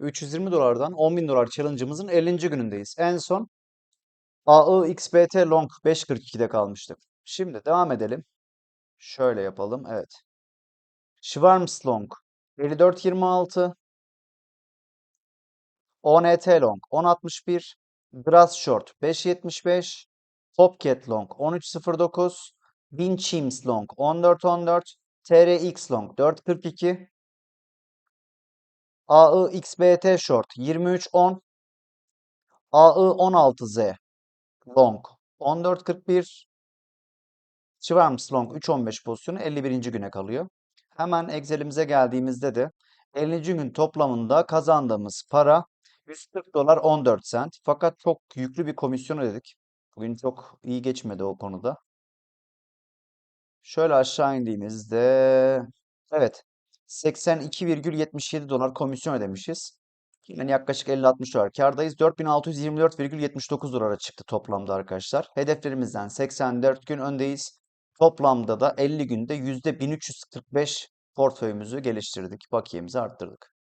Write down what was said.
320 dolardan 10.000 dolar challenge'ımızın 50. günündeyiz. En son AI XBT Long 5.42'de kalmıştık. Şimdi devam edelim. Şöyle yapalım. Evet. Schwarms Long 54.26 ONT Long 10.61 Grass Short 5.75 Topcat Long 13.09 Binchims Long 14.14 TRX Long 4.42 AI XBT Short 23.10 AI 16Z Long 14.41 Schwarms Long 3.15 pozisyonu 51. güne kalıyor. Hemen Excel'imize geldiğimizde de 50. gün toplamında kazandığımız para 140 dolar 14 sent. Fakat çok yüklü bir komisyon ödedik. Bugün çok iyi geçmedi o konuda. Şöyle aşağı indiğimizde evet 82,77 dolar komisyon ödemişiz. Yani yaklaşık 50-60 dolar kârdayız. 4624,79 dolara çıktı toplamda arkadaşlar. Hedeflerimizden 84 gün öndeyiz. Toplamda da 50 günde %1345 portföyümüzü geliştirdik. Bakiyemizi arttırdık.